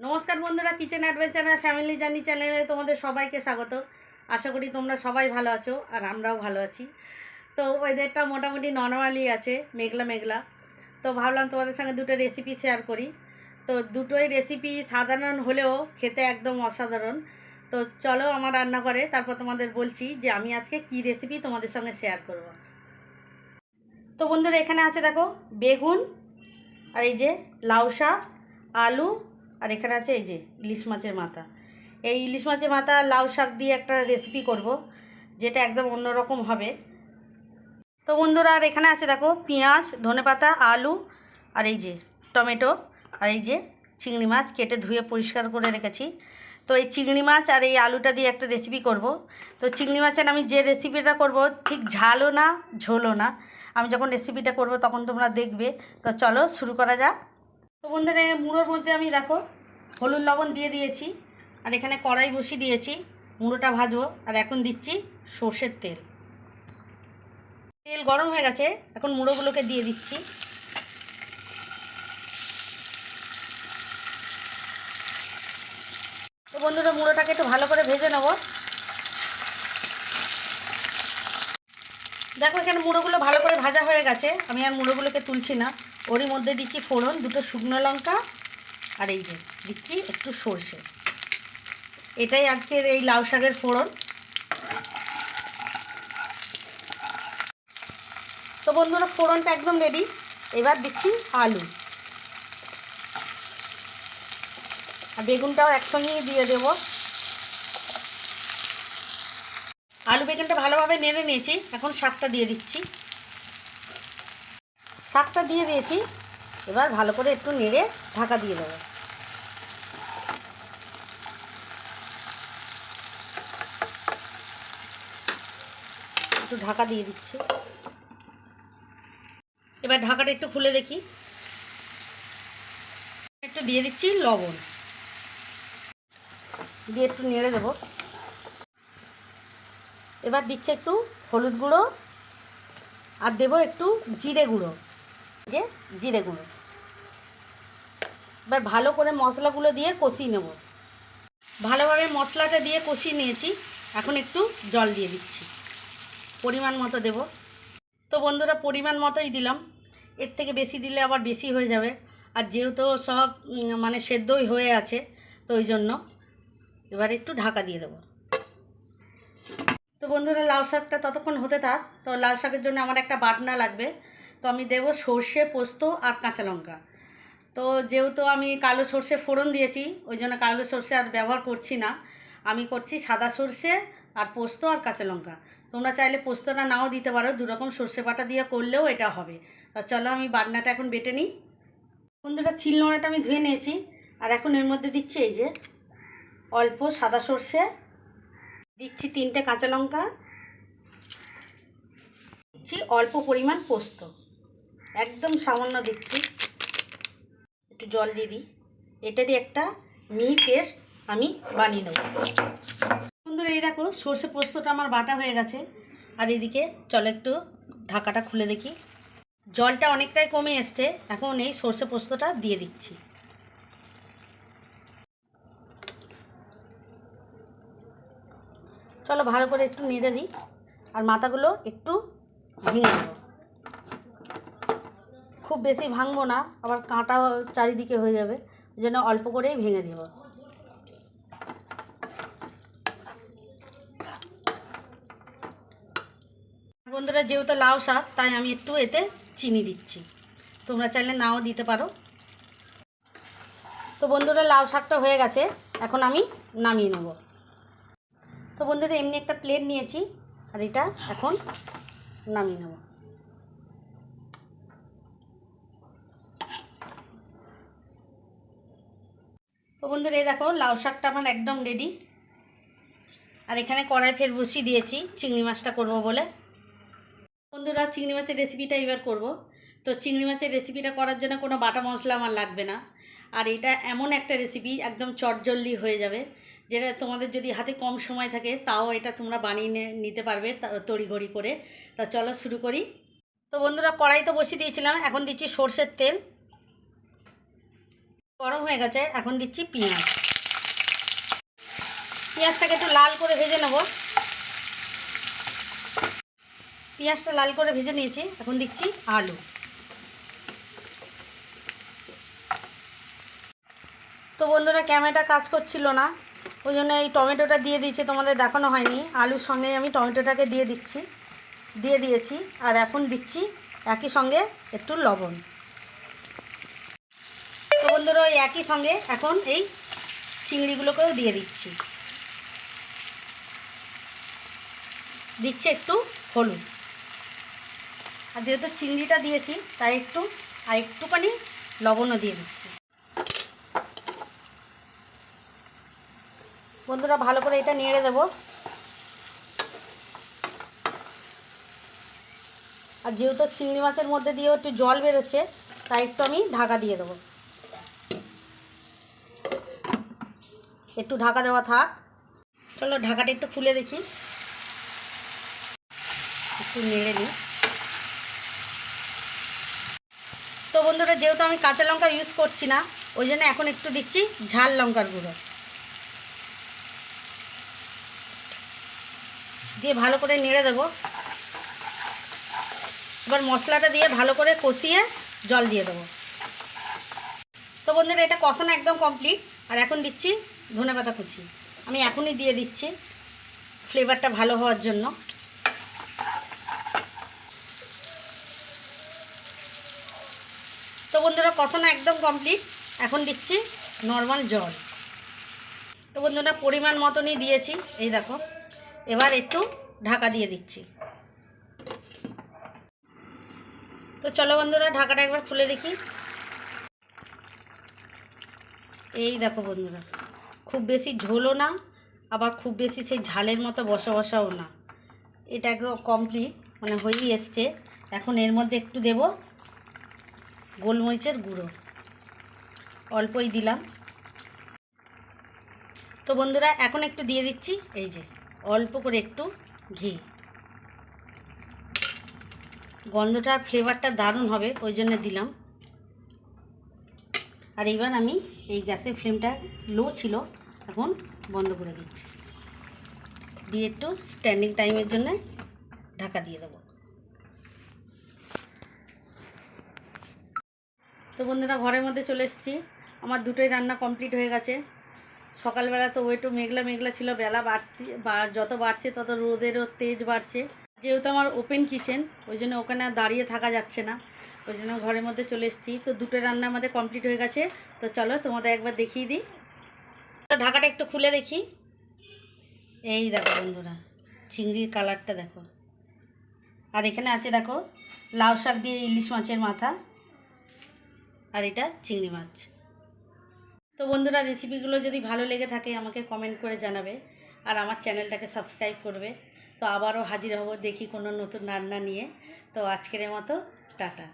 নমস্কার বন্ধুরা kitchen adventure family journey চ্যানেলে তোমাদের সবাইকে স্বাগত। আশা করি তোমরা সবাই ভালো আছো আর আমরাও ভালো আছি। তো ওয়েদারটা মোটামুটি নর্মালি আছে, মেঘলা মেঘলা। তো ভাবলাম তোমাদের সঙ্গে দুটো রেসিপি শেয়ার করি। তো দুটোই রেসিপি সাধারণ হলেও খেতে একদম অসাধারণ। তো চলো আমার রান্না করে তারপর তোমাদের বলছি যে আমি আজকে কি রেসিপি তোমাদের সঙ্গে শেয়ার করব। তো বন্ধুরা, এখানে আছে দেখো, বেগুন, আর এই যে লাউ শাক, আলু আর এখানে আছে এই যে ইলিশ মাছের মাথা। এই ইলিশ মাছের মাথা লাউ শাক দিয়ে একটা রেসিপি করব, যেটা একদম অন্যরকম হবে। তো বন্ধুরা, আর এখানে আছে দেখো পেঁয়াজ ধনেপাতা আলু, আর এই যে টমেটো, আর এই যে চিংড়ি মাছ কেটে ধুয়ে পরিষ্কার করে রেখেছি। তো এই চিংড়ি মাছ আর এই আলুটা দিয়ে একটা রেসিপি করব। তো চিংড়ি মাছের আমি যে রেসিপিটা করব ঠিক ঝালও না, ঝোলও না। আমি যখন রেসিপিটা করব তখন তোমরা দেখবে। তো চলো শুরু করা যাক। তো বন্ধুরা মুড়োর মধ্যে আমি দেখো হলুদ লবণ দিয়ে দিয়েছি, আর এখানে কড়াই বসিয়ে দিয়েছি, মুড়োটা ভাজবো, আর এখন দিচ্ছি সর্ষের তেল। তেল গরম হয়ে গেছে, এখন মুড়োগুলোকে দিয়ে দিচ্ছি। তো বন্ধুরা, মুড়োটাকে একটু ভালো করে ভেজে নেব। দেখো, এখানে মুড়োগুলো ভালো করে ভাজা হয়ে গেছে, আমি আর মুড়োগুলোকে তুলছি না। ওরই মধ্যে দিচ্ছি ফোড়ন, দুটো শুকনো লঙ্কা আর এই যে, দিচ্ছি একটু সর্ষে। এটাই আজকের এই লাউ শাকের ফোড়ন। তো বন্ধুরা, ফোড়নটা একদম রেডি এবার দিচ্ছি আলু। আর বেগুনটাও একসঙ্গেই দিয়ে দেবো। আলু বেগুনটা ভালোভাবে নেড়ে নিয়েছি। এখন শাকটা দিয়ে দিচ্ছি। শাকটা দিয়ে দিয়েছি। এবার ভালো করে একটু নেড়ে ঢাকা দিয়ে দেবো। একটু ঢাকা দিয়ে দিচ্ছি। এবার ঢাকাটা একটু খুলে দেখি। একটু দিয়ে দিচ্ছি লবণ। দিয়ে একটু নেড়ে দেবো। এবার দিচ্ছে একটু হলুদ গুঁড়ো। আর দেবো একটু জিরে গুঁড়ো। যে জিরে গুঁড়ো। এবার ভালো করে মশলাগুলো দিয়ে কষিয়ে নেব। ভালোভাবে মশলাটা দিয়ে কষিয়ে নিয়েছি। এখন একটু জল দিয়ে দিচ্ছি। পরিমাণ মতো দেব। তো বন্ধুরা, পরিমাণ মতোই দিলাম। এর থেকে বেশি দিলে আবার বেশি হয়ে যাবে। আর যেহেতু সব মানে সেদ্ধই হয়ে আছে, তো ওই জন্য এবার একটু ঢাকা দিয়ে দেবো। তো বন্ধুরা, লাউ শাকটা ততক্ষণ হতে থাক। তো লাউ শাকের জন্য আমার একটা বাটনা লাগবে। তো আমি দেবো সর্ষে, পোস্ত আর কাঁচা লঙ্কা। তো যেহেতু আমি কালো সর্ষে ফোড়ন দিয়েছি, ওই জন্য কালো সর্ষে আর ব্যবহার করছি না। আমি করছি সাদা সর্ষে আর পোস্ত আর কাঁচা লঙ্কা। তোমরা চাইলে পোস্তটা নাও দিতে পারো, দুরকম সর্ষে বাটা দিয়ে করলেও এটা হবে। তা চলো আমি বাটনাটা এখন বেটে নিই। বন্ধুরা ছিল নোড়াটা আমি ধুয়ে নিয়েছি, আর এখন এর মধ্যে দিচ্ছি এই যে অল্প সাদা সর্ষে। দিচ্ছি তিনটে কাঁচা লঙ্কা। দিচ্ছি অল্প পরিমাণ পোস্ত। একদম সামান্য দিচ্ছি। একটু জল দিয়ে দিই। এটারই একটা মিহি পেস্ট আমি বানিয়ে নেব। বন্ধুরা, এই দেখো, সর্ষে পোস্তটা আমার বাটা হয়ে গেছে। আর এদিকে চলো একটু ঢাকাটা খুলে দেখি। জলটা অনেকটাই কমে এসছে। এখন এই সর্ষে পোস্তটা দিয়ে দিচ্ছি। চলো ভালো করে একটু নেড়ে দিই। আর মাথাগুলো একটু ভেঙে দেবো খুব বেশি ভাঙবো না, আবার কাঁটা চারিদিকে হয়ে যাবে জন্য অল্প করেই ভেঙে দেব। বন্ধুরা, যেহেতু লাউ শাক, তাই আমি একটু এতে চিনি দিচ্ছি। তোমরা চাইলে নাও দিতে পারো। তো বন্ধুরা, লাউ শাকটা হয়ে গেছে, এখন আমি নামিয়ে নেব। তো বন্ধুরা, এমনি একটা প্লেট নিয়েছি, আর এটা এখন নামিয়ে নেব। তো বন্ধুরা, এই দেখো, লাউ শাকটা আমার একদম রেডি আর এখানে কড়াই ফের বসিয়ে দিয়েছি, চিংড়ি মাছটা করব বলে। বন্ধুরা, চিংড়ি মাছের রেসিপিটা এবার করব। তো চিংড়ি মাছের রেসিপিটা করার জন্য কোনো বাটা মশলা আমার লাগবে না। আর এটা এমন একটা রেসিপি একদম চটজলদি হয়ে যাবে, যেটা তোমাদের যদি হাতে কম সময় থাকে, তাও এটা তোমরা বানিয়ে নিতে পারবে তড়িঘড়ি করে। তা চলো শুরু করি। তো বন্ধুরা, কড়াই তো বসিয়ে দিয়েছিলাম, এখন দিচ্ছি সর্ষের তেল। গরম হয়ে গেছে, এখন দিচ্ছি পেঁয়াজ। পেঁয়াজটাকে একটু লাল করে ভেজে নেব। পেঁয়াজটা লাল করে ভেজে নিয়েছি, এখন দিচ্ছি আলু। তো বন্ধুরা, ক্যামেরাটা কাজ করছিল না, ওই জন্য এই টমেটোটা দিয়ে দিয়েছি, তোমাদের দেখানো হয়নি। আলুর সঙ্গে আমি টমেটোটাকে দিয়ে দিচ্ছি, দিয়ে দিয়েছি, আর এখন দিচ্ছি একই সঙ্গে একটু লবণ। বন্ধুরা ওই একই সঙ্গে এখন এই চিংড়িগুলোকেও দিয়ে দিচ্ছি। দিচ্ছে একটু হলুদ। আর যেহেতু চিংড়িটা দিয়েছি, তাই একটু, আর একটুখানি লবণও দিয়ে দিচ্ছি। বন্ধুরা, ভালো করে এটা নেড়ে দেবো। আর যেহেতু চিংড়ি মাছের মধ্যে দিয়েও একটু জল বেরোচ্ছে, তাই একটু আমি ঢাকা দিয়ে দেবো। একটু ঢাকা দেওয়া থাক। চলো ঢাকাটা একটু খুলে দেখি। একটু নেড়ে নিই। তো বন্ধুরা, যেহেতু আমি কাঁচা লঙ্কা ইউজ করছি না, ওই জন্য এখন একটু দিচ্ছি ঝাল লঙ্কার গুঁড়ো। দিয়ে ভালো করে নেড়ে দেবো। এবার মশলাটা দিয়ে ভালো করে কষিয়ে জল দিয়ে দেবো। তো বন্ধুরা, এটা কষানো একদম কমপ্লিট আর এখন দিচ্ছি ধনে পাতা কুচি। আমি এখনই দিয়ে দিচ্ছি ফ্লেভারটা ভালো হওয়ার জন্য। তো বন্ধুরা, কষানো একদম কমপ্লিট এখন দিচ্ছি নর্মাল জল। তো বন্ধুরা, পরিমাণ মতনই দিয়েছি। এই দেখো, এবার একটু ঢাকা দিয়ে দিচ্ছি। তো চলো বন্ধুরা, ঢাকাটা একবার খুলে দেখি। এই দেখো বন্ধুরা। খুব বেশি ঝোলও না, আবার খুব বেশি সেই ঝালের মতো বসা বসাও না। এটাকে কমপ্লিট মানে হয়েই এসছে। এখন এর মধ্যে একটু দেব গোলমরিচের গুঁড়ো। অল্পই দিলাম। তো বন্ধুরা, এখন একটু দিয়ে দিচ্ছি, এই যে, অল্প করে একটু ঘি। গন্ধটা ফ্লেভারটা দারুণ হবে, ওই জন্য দিলাম। আর এবার আমি এই গ্যাসের ফ্লেমটা লো ছিল এখন বন্ধ করে দিচ্ছি। দিয়ে একটু স্ট্যান্ডিং টাইমের জন্য ঢাকা দিয়ে দেবো। তো বন্ধুরা, ঘরের মধ্যে চলে এসেছি। আমার দুটোই রান্না কমপ্লিট হয়ে গেছে। সকালবেলা তো ওইটু মেঘলা মেঘলা ছিল, বেলা বাড়তি যত বাড়ছে তত রোদেরও তেজ বাড়ছে। যেহেতু আমার ওপেন কিচেন ওই জন্য ওখানে দাঁড়িয়ে থাকা যাচ্ছে না। ওই জন্য ঘরের মধ্যে চলে এসেছি। তো দুটো রান্না আমাদের কমপ্লিট হয়ে গেছে। তো চলো তোমাদের একবার দেখিয়ে দিই। ঢাকাটা একটু খুলে দেখি। এই দেখো বন্ধুরা, চিংড়ির কালারটা দেখো। আর এখানে আছে দেখো, লাউ শাক দিয়ে ইলিশ মাছের মাথা, আর এটা চিংড়ি মাছ। তো বন্ধুরা, রেসিপিগুলো যদি ভালো লেগে থাকে, আমাকে কমেন্ট করে জানাবে, আর আমার চ্যানেলটাকে সাবস্ক্রাইব করবে। তো আবারও হাজির হব দেখি কোনো নতুন রান্না নিয়ে। তো আজকের মতো, টাটা।